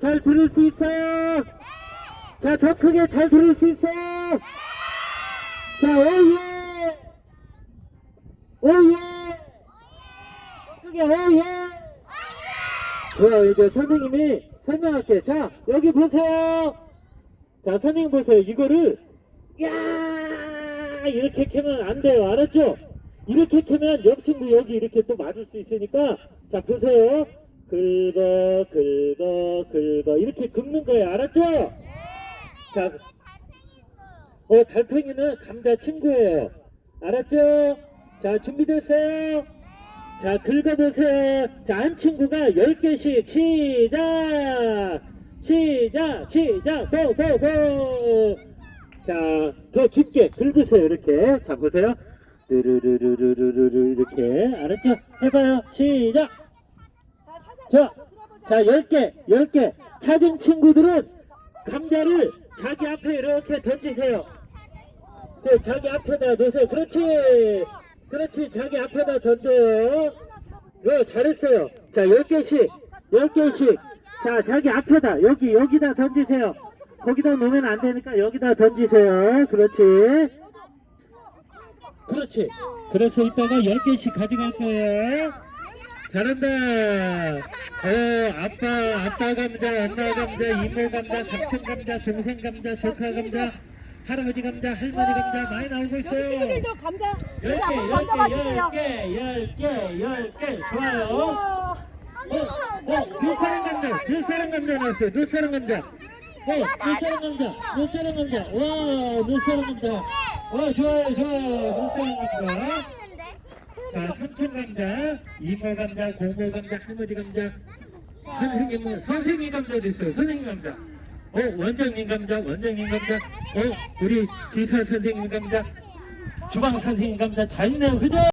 잘 들을 수 있어요? 자, 더 크게 잘 들을 수 있어요? 자, 오예! 오예! 더 크게 오예! 좋아, 이제 선생님이 설명할게. 자, 여기 보세요. 자, 선생님 보세요. 이거를, 야 이렇게 캐면 안 돼요. 알았죠? 이렇게 캐면 옆 친구 여기 이렇게 또 맞을 수 있으니까, 자, 보세요. 긁어, 긁어, 긁어. 이렇게 긁는 거예요. 알았죠? 자, 어, 달팽이는 감자 친구예요. 알았죠? 자, 준비됐어요? 자, 긁어보세요. 자, 한 친구가 10개씩 시작! 시작! 시작! 고! 고! 고! 자, 더 깊게 긁으세요. 이렇게. 자, 보세요. 르르르르르르르 이렇게. 알았죠? 해봐요. 시작! 자, 자, 10개, 10개. 찾은 친구들은 감자를 자기 앞에 이렇게 던지세요. 네, 자기 앞에다 놓으세요. 그렇지. 그렇지. 자기 앞에다 던져요. 네, 잘했어요. 자, 10개씩. 10개씩. 자, 자기 앞에다. 여기, 여기다 던지세요. 거기다 놓으면 안 되니까 여기다 던지세요. 그렇지. 그렇지. 그래서 이따가 10개씩 가져갈 거예요. 잘한다. 어, 아빠, 아빠 감자, 엄마 감자, 이모 감자, 삼촌 감자, 동생 감자, 조카 감자, 할아버지 감자, 할머니 감자 많이 나오고 여기 있어요. 친구들도 감자 열 여기 개, 한번 열 개, 주세요. 열 개, 열 개, 열 개. 좋아요. 어, 어, 어, 눈사람 감자, 눈사람 감자 나왔어요. 눈사람 감자. 어, 눈사람 감자, 눈사람 감자. 와, 눈사람 감자. 와, 좋아요, 좋아요. 눈사람 감자. 자, 삼촌 감자, 이모 감자, 고모 감자, 할머니 감자, 선생님은 선생님 감자도 있어요. 선생님 감자. 어, 원장님 감자, 원장님 감자. 어, 우리 기사 선생님 감자, 주방 선생님 감자 다 있네요. 그죠?